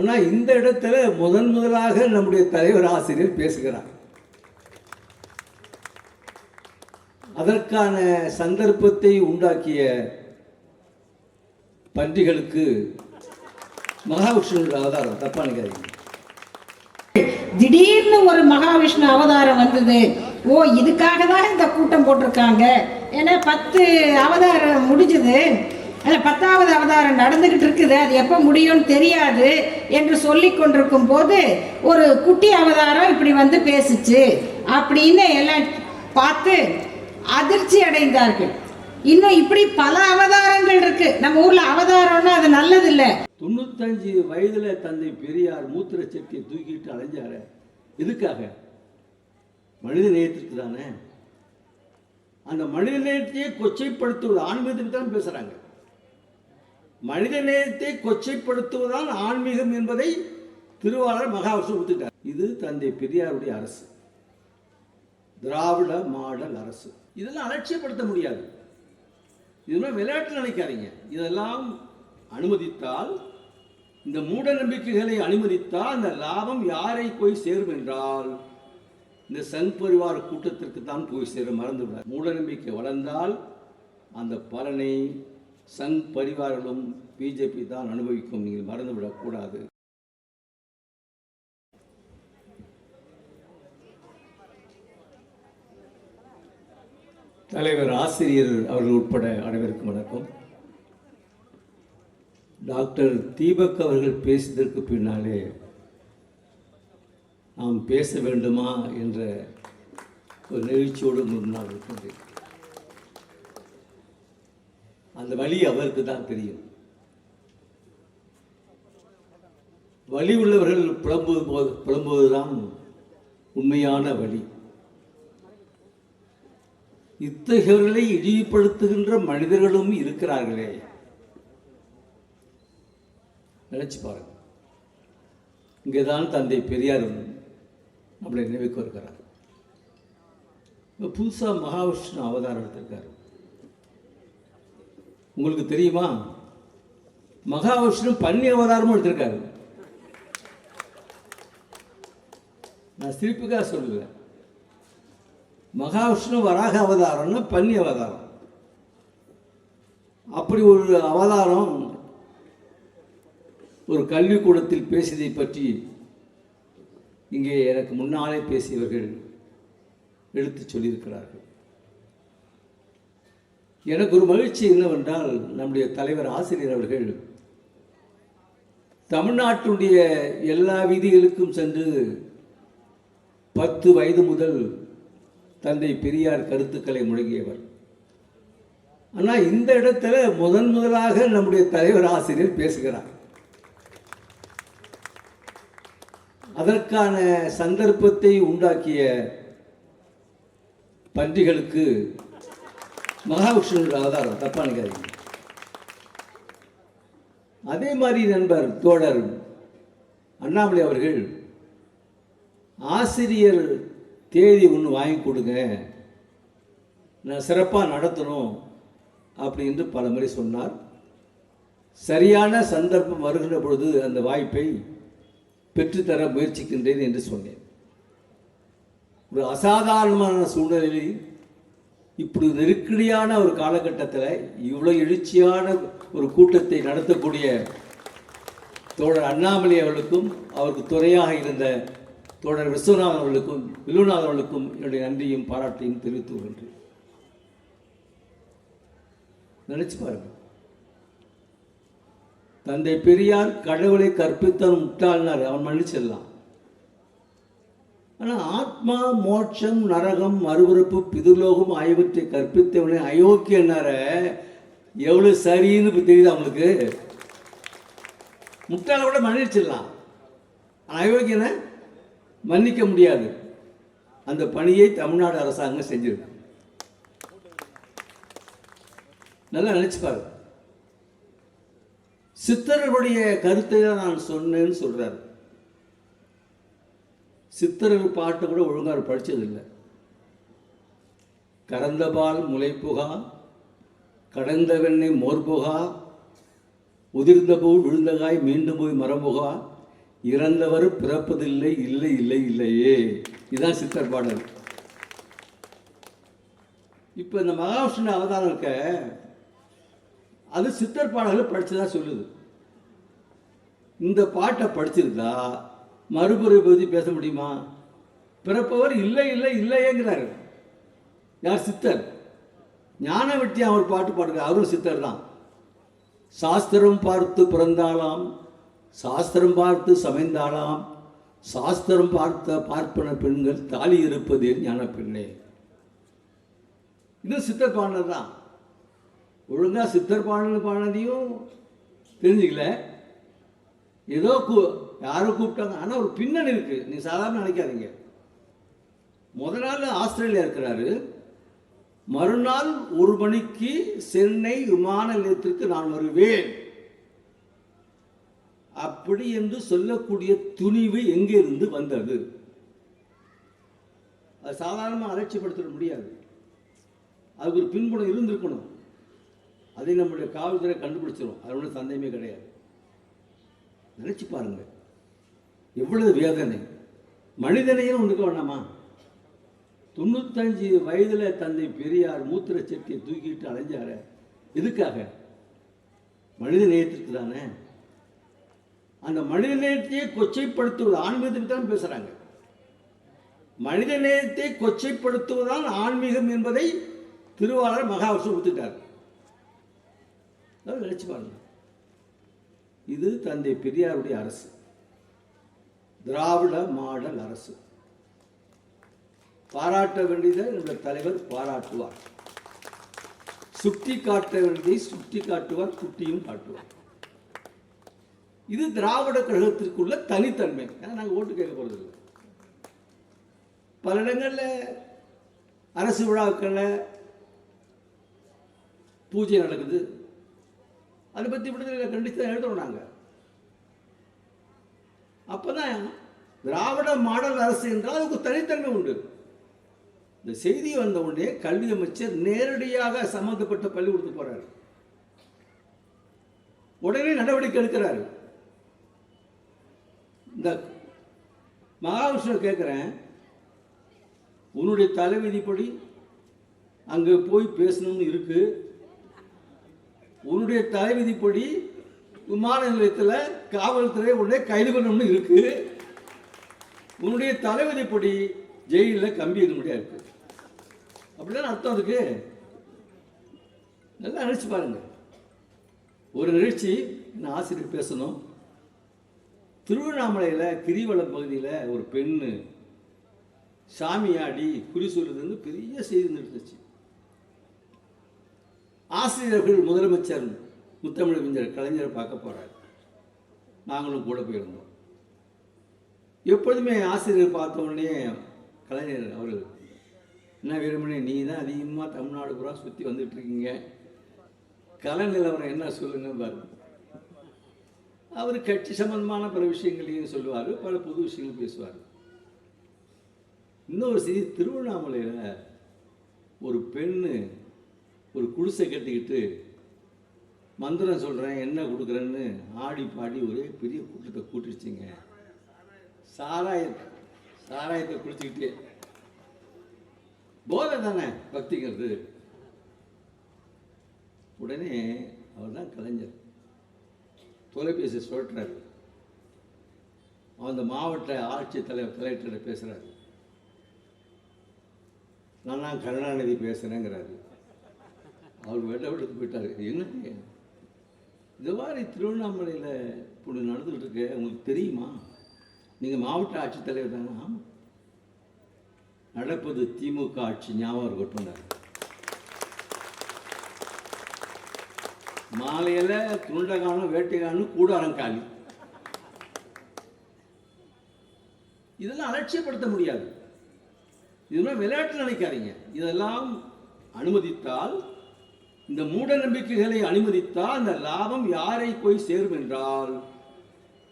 ஆனால் இந்த இடத்துல முதன் முதலாக நம்முடைய தலைவர் ஆசிரியர் பேசுகிறார். அதற்கான சந்தர்ப்பத்தை உண்டாக்கிய பன்றிகளுக்கு மகாவிஷ்ணு அவதாரம் தப்பா நினைக்காதீங்க திடீர்னு ஒரு மகாவிஷ்ணு அவதாரம் வந்தது. ஓ இதுக்காக தான் இந்த கூட்டம் போட்டிருக்காங்க. ஏன்னா பத்து அவதாரம் முடிஞ்சது. அதில் பத்தாவது அவதாரம் நடந்துக்கிட்டு இருக்குது. அது எப்போ முடியும்னு தெரியாது என்று சொல்லி கொண்டிருக்கும் போது ஒரு குட்டி அவதாரம் இப்படி வந்து பேசுச்சு அப்படின்னு எல்லாம் பார்த்து அதிர்ச்சி அடைந்தார்கள். இன்னும் இப்படி பல அவதாரங்கள் இருக்கு. நம்ம ஊர்ல அவதாரம்னா அது நல்லது இல்ல தொண்ணூத்தஞ்சு வயதுல தந்தை பெரியார் மூத்திர சட்டியை தூக்கிட்டு அலைஞ்சாரு. எதுக்காக? மனித நேயத்திற்கு தானே. அந்த மனித நேயத்தையே கொச்சைப்படுத்துவது ஆன்மீகத்துக்கு தான் பேசுறாங்க. மனித நேயத்தை கொச்சைப்படுத்துவதுதான் ஆன்மீகம் என்பதை திருவாளர் மகாவிஷ்ணு ஒத்துட்டார் இது தந்தை பெரியாருடைய அரசு. திராவிட மாடல் அரசு. இதெல்லாம் அலட்சியப்படுத்த முடியாது. இதெல்லாம் விளையாட்டு நினைக்காதீங்க. இதெல்லாம் அனுமதித்தால் இந்த மூட நம்பிக்கைகளை அனுமதித்தால் அந்த லாபம் யாரை போய் சேரும் என்றால் இந்த சங் பரிவார கூட்டத்திற்கு தான் போய் சேரும் மறந்துவிடாது. மூட நம்பிக்கை வளர்ந்தால் அந்த பலனை சங் பரிவாரங்களும் பிஜேபி தான் அனுபவிக்கும். நீங்கள் மறந்துவிடக்கூடாது. தலைவர் ஆசிரியர் அவர்கள் உட்பட அனைவருக்கும் வணக்கம். டாக்டர் தீபக் அவர்கள் பேசியதற்கு பின்னாலே நாம் பேச வேண்டுமா என்ற ஒரு நிகழ்ச்சியோடு முன்னால் இருக்கின்றேன். அந்த வழி அவருக்கு தான் தெரியும். வழி உள்ளவர்கள் புலம்புவது போது புலம்புவதுதான் உண்மையான வழி இத்தகையவர்களை இழிவுபடுத்துகின்ற மனிதர்களும் இருக்கிறார்களே. நினைச்சு பாருங்க. இங்கேதான் தந்தை பெரியார் நம்மளை நினைவுக்கு வருகிறார். இப்போ புதுசாக மகாவிஷ்ணு அவதாரம் எடுத்திருக்காரு. உங்களுக்கு தெரியுமா? மகாவிஷ்ணு பன்னி அவதாரமும் எடுத்திருக்காரு. நான் சிரிப்புக்காக சொல்லுவேன் மகாவிஷ்ணு வராக அவதாரம்னா பன்னி அவதாரம் அப்படி ஒரு அவதாரம் ஒரு கல்விக்கூடத்தில் பேசியதை பற்றி இங்கே எனக்கு முன்னாலே பேசியவர்கள் எடுத்துச் சொல்லியிருக்கிறார்கள். எனக்கு ஒரு மகிழ்ச்சி என்னவென்றால் நம்முடைய தலைவர் ஆசிரியர் அவர்கள் தமிழ்நாட்டுடைய எல்லா வீதிகளுக்கும் சென்று பத்து வயது முதல் தந்தை பெரியார் கருத்துக்களை முழங்கியவர். ஆனால் இந்த இடத்துல முதன் முதலாக நம்முடைய தலைவர் ஆசிரியர் பேசுகிறார். அதற்கான சந்தர்ப்பத்தை உண்டாக்கிய பன்றிகளுக்கு மகாவிஷ்ணுடைய அவதாரம் தப்பா நினைக்காதீங்க அதே மாதிரி நண்பர் தோழர் அண்ணாமலை அவர்கள் ஆசிரியர் தேதி ஒன்று வாங்கி கொடுங்க. நான் சிறப்பாக நடத்தணும் அப்படின்னு பல முறை சொன்னார். சரியான சந்தர்ப்பம் வருகின்ற பொழுது அந்த வாய்ப்பை பெற்றுத்தர முயற்சிக்கின்றேன் என்று சொன்னேன். ஒரு அசாதாரணமான சூழ்நிலையில் இப்படி நெருக்கடியான ஒரு காலகட்டத்தில் இவ்வளோ எழுச்சியான ஒரு கூட்டத்தை நடத்தக்கூடிய தோழர் அண்ணாமலை அவர்களுக்கும் அவருக்கு துறையாக இருந்த தோழர் விஸ்வநாதன் அவர்களுக்கும் வில்லுநாதன் அவர்களுக்கும் என்னுடைய நன்றியும் பாராட்டையும் தெரிவித்து கொள்கின்றேன். நினைச்சு பாருங்க. தந்தை பெரியார் கடவுளை கற்பித்தான் முட்டாள்னார் அவன் மன்னிச்சிடலாம். ஆனால் ஆத்மா மோட்சம் நரகம் மறுபிறப்பு பிதுலோகம் ஆகியவற்றை கற்பித்தவனே அயோக்கியனார எவ்வளோ சரின்னு இப்போ தெரியுது அவங்களுக்கு முட்டாளை கூட மன்னிச்சிடலாம். ஆனால் அயோக்கியனை மன்னிக்க முடியாது. அந்த பணியை தமிழ்நாடு அரசாங்கம் செஞ்சிருக்கு. நல்லா நினைச்சு சித்தர்களுடைய கருத்தை தான் நான் சொன்னேன்னு சொல்கிறாரு சித்தர்கள் பாட்டு கூட ஒழுங்காக அவர் படிச்சதில்லை. கறந்தபால் முளைப்புகா கடந்த வெண்ணெய் மோர்புகா உதிர்ந்த பூ விழுந்தகாய் மீண்டும் போய் மரபுகா இறந்தவர் பிறப்பதில்லை இல்லை இல்லை இல்லையே. இதுதான் சித்தர் பாடல். இப்போ இந்த மகாவிஷ்ணு அவதாரம் இருக்க அது சித்தர் பாடல்களை படிச்சதா சொல்லுது. இந்த பாட்டை படிச்சிருந்தா மறுபுரை பற்றி பேச முடியுமா? பிறப்பவர் இல்லை இல்லை இல்லையேங்கிறாரு. யார்? சித்தர். ஞான வெட்டி அவர் பாட்டு பாடுகிறார். அவரும் சித்தர் தான். சாஸ்திரம் பார்த்து பிறந்தாளாம். சாஸ்திரம் பார்த்து சமைந்தாளாம். சாஸ்திரம் பார்த்த பார்ப்பன பெண்கள் தாலி இருப்பதே ஞான பெண்ணே. இது சித்தர் பாடினது தான். ஒழுங்காக சித்தர் பாடல் பாடினதையும் தெரிஞ்சுக்கல. ஏதோ யாரும் கூப்பிட்டாங்க. ஆனால் ஒரு பின்னணி இருக்குது நீ சாதாரண நினைக்காதீங்க. முத நாள் ஆஸ்திரேலியா இருக்கிறாரு. மறுநாள் ஒரு மணிக்கு சென்னை விமான நிலையத்திற்கு நான் வருவேன். அப்படி என்று சொல்லக்கூடிய துணிவு எங்கிருந்து வந்தது? அது சாதாரணமாக அலட்சியப்படுத்திட முடியாது. அதுக்கு ஒரு பின்புலம் இருந்திருக்கணும். அதை நம்முடைய காவல்துறை கண்டுபிடிச்சிடும் அது ஒன்றும் சந்தேகமே கிடையாது. நினைச்சு பாருங்கள் எவ்வளவு வேதனை. மனிதனையும் ஒன்றுக்க வேணாமா தொண்ணூத்தஞ்சு வயதில் தந்தை பெரியார் மூத்திர சட்டியை தூக்கிட்டு அலைஞ்சார. எதுக்காக? மனித நேயத்திற்கு தானே. அந்த மனித நேயத்தையே கொச்சைப்படுத்துவது ஆன்மீகத்துக்கு தான் பேசுகிறாங்க மனித நேயத்தை கொச்சைப்படுத்துவதுதான் ஆன்மீகம் என்பதை திருவாளர் மகாவிஷ்ணு ஒத்துட்டார் அதாவது நினைச்சு பாருங்க. இது தந்தை பெரியாருடைய அரசு. திராவிட மாடல் அரசு. பாராட்ட வேண்டியதை நம்முடைய தலைவர் பாராட்டுவார். சுட்டி காட்ட வேண்டியதை சுட்டி காட்டுவார் சுட்டியும் காட்டுவார். இது திராவிட கழகத்திற்குள்ள தனித்தன்மை. ஏன்னா நாங்கள் ஓட்டு கேட்க போகிறது பல இடங்களில் அரசு விழாக்களில் பூஜை நடக்குது. அதை பற்றி விடுதலை கண்டித்து தான் எழுதுறோம் நாங்கள் அப்போ தான் திராவிட மாடல் அரசு என்றால் அதுக்கு தனித்தன்மை உண்டு. இந்த செய்தி வந்த உடனே கல்வி அமைச்சர் நேரடியாக சம்மந்தப்பட்ட பள்ளிக்கூடத்துக்கு போகிறார் உடனே நடவடிக்கை எடுக்கிறாரு. இந்த மகாவிஷ்ணு கேட்குறேன் உன்னுடைய தலைவிதிப்படி அங்கே போய் பேசணும்னு இருக்கு. உன்னுடைய தலைவிதிப்படி விமான நிலையத்தில் காவல்துறை உடனே கைது பண்ணணும்னு இருக்கு. உன்னுடைய தலைவதிப்படி ஜெயிலில் கம்பி இருக்க இருக்கு. அப்படிதான் அர்த்தம் இருக்கு. நல்லா நினச்சி பாருங்க. ஒரு நிகழ்ச்சி நான் ஆசிரியர் பேசணும். திருவண்ணாமலையில் கிரிவலம் பகுதியில் ஒரு பெண்ணு சாமியாடி குறி சொல்லுதுன்னு பெரிய செய்தி நடந்துச்சு ஆசிரியர்கள் முதலமைச்சர் முத்தமிழறிஞர் கலைஞரை பார்க்க போகிறாரு நாங்களும் கூட போயிருந்தோம். எப்பொழுதுமே ஆசிரியர் பார்த்த உடனே கலைஞர் அவர் என்ன வேறுமனே நீ தான் அதிகமாக தமிழ்நாடு பூரா சுற்றி வந்துட்டு இருக்கீங்க. கலை நிலவரம் என்ன சொல்லுங்க பாருங்க அவர் கட்சி சம்பந்தமான பல விஷயங்களையும் சொல்லுவார் பல புது விஷயங்கள் பேசுவார். இன்னொரு செய்தி திருவண்ணாமலையில் ஒரு பெண்ணு ஒரு குடிசை கட்டிக்கிட்டு மந்திரம் சொல்கிறேன் என்ன கொடுக்குறேன்னு ஆடி பாடி ஒரே பெரிய கூட்டத்தை கூட்டிடுச்சிங்க. சாராயத்தை சாராயத்தை குடிச்சுக்கிட்டே. போதை தானே பக்திங்கிறது. உடனே அவர் தான் கலைஞர். தொலைபேசி சொல்கிறார் அந்த மாவட்ட ஆட்சி தலைவர் கலெக்டர் பேசுகிறாரு நான் தான் கருணாநிதி பேசுகிறேங்கிறாரு அவர் வெட்ட விட்டு போயிட்டாரு. என்ன இந்த மாதிரி திருவண்ணாமலையில் இப்படி நடந்துகிட்டு இருக்கு உங்களுக்கு தெரியுமா? நீங்கள் மாவட்ட ஆட்சித்தலைவர் தானே? ஆமாம் நடப்பது திமுக ஆட்சி ஞாபகம் இருக்கட்டும்னாரு மாலையில் துண்டகானும் வேட்டைகானும் கூடாரம் காலி. இதெல்லாம் அலட்சியப்படுத்த முடியாது. இதெல்லாம் விளையாட்டு நினைக்காதீங்க. இதெல்லாம் அனுமதித்தால் இந்த மூட நம்பிக்கைகளை அனுமதித்தால் அந்த லாபம் யாரை போய் சேரும் என்றால்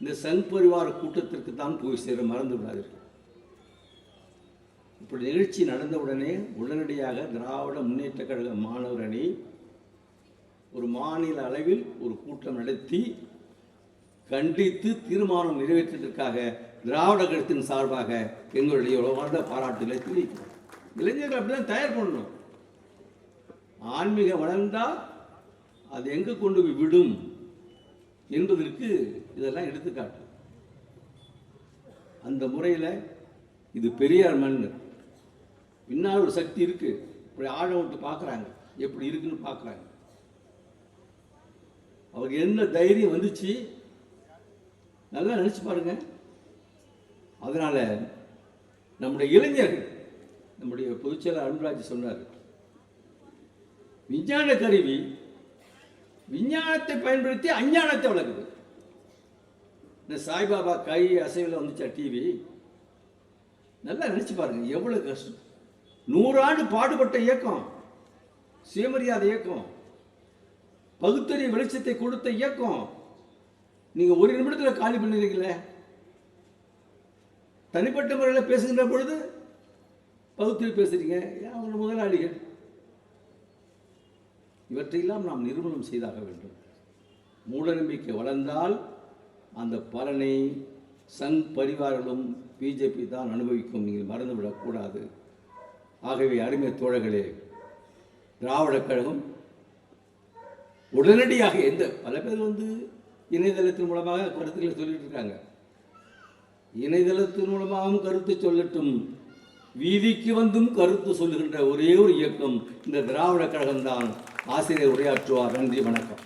இந்த சங் பரிவார கூட்டத்திற்கு தான் போய் சேர மறந்து விடாதீர்கள் இப்படி நிகழ்ச்சி நடந்தவுடனே உடனடியாக திராவிட முன்னேற்ற கழக மாணவர் அணி ஒரு மாநில அளவில் ஒரு கூட்டம் நடத்தி கண்டித்து தீர்மானம் நிறைவேற்றியதற்காக திராவிட கழகத்தின் சார்பாக எங்களுடைய உலகார்ந்த பாராட்டுகளை தெரிவிக்கிறோம். இளைஞர்கள் அப்படிதான் தயார் பண்ணணும். ஆன்மீகம் வளர்ந்தால் அது எங்கே கொண்டு போய் விடும் என்பதற்கு இதெல்லாம் எடுத்துக்காட்டு. அந்த முறையில் இது பெரியார் மண் பின்னால் ஒரு சக்தி இருக்கு. இப்படி ஆழ விட்டு பார்க்குறாங்க எப்படி இருக்குன்னு பார்க்குறாங்க அவருக்கு என்ன தைரியம் வந்துச்சு? நல்லா நினச்சி பாருங்க. அதனால் நம்முடைய இளைஞர்கள் நம்முடைய பொதுச்செயலர் அன்புராஜ் சொன்னார் விஞ்ஞான கருவி விஞ்ஞானத்தை பயன்படுத்தி அஞ்ஞானத்தை வளர்க்குது. இந்த சாய்பாபா கை அசைவில் வந்துச்சா டிவி நல்லா நினச்சி பாருங்க எவ்வளோ கஷ்டம். நூறாண்டு பாடுபட்ட இயக்கம் சுயமரியாதை இயக்கம் பகுத்தறிவு வெளிச்சத்தை கொடுத்த இயக்கம். நீங்கள் ஒரு நிமிடத்தில் காலி பண்ணுறீங்களே தனிப்பட்ட முறையில் பேசுகின்ற பொழுது பகுத்தறிவு பேசுறீங்க. ஏன் அவங்க முதலாளிகள்? இவற்றையெல்லாம் நாம் நிறுவனம் செய்தாக வேண்டும். மூடநம்பிக்கை வளர்ந்தால் அந்த பலனை சங் பரிவாரங்களும் பிஜேபி தான் அனுபவிக்கும். நீங்கள் மறந்துவிடக்கூடாது ஆகவே அருமை தோழர்களே திராவிடக் கழகம் உடனடியாக எந்த பல பேர் வந்து இணையதளத்தின் மூலமாக கருத்துக்களை சொல்லிட்டு இருக்காங்க. இணையதளத்தின் மூலமாகவும் கருத்து சொல்லட்டும். வீதிக்கு வந்தும் கருத்து சொல்லுகின்ற ஒரே ஒரு இயக்கம் இந்த திராவிட கழகம்தான். ஆசிரியர் உரையாற்றுவார். நன்றி வணக்கம்.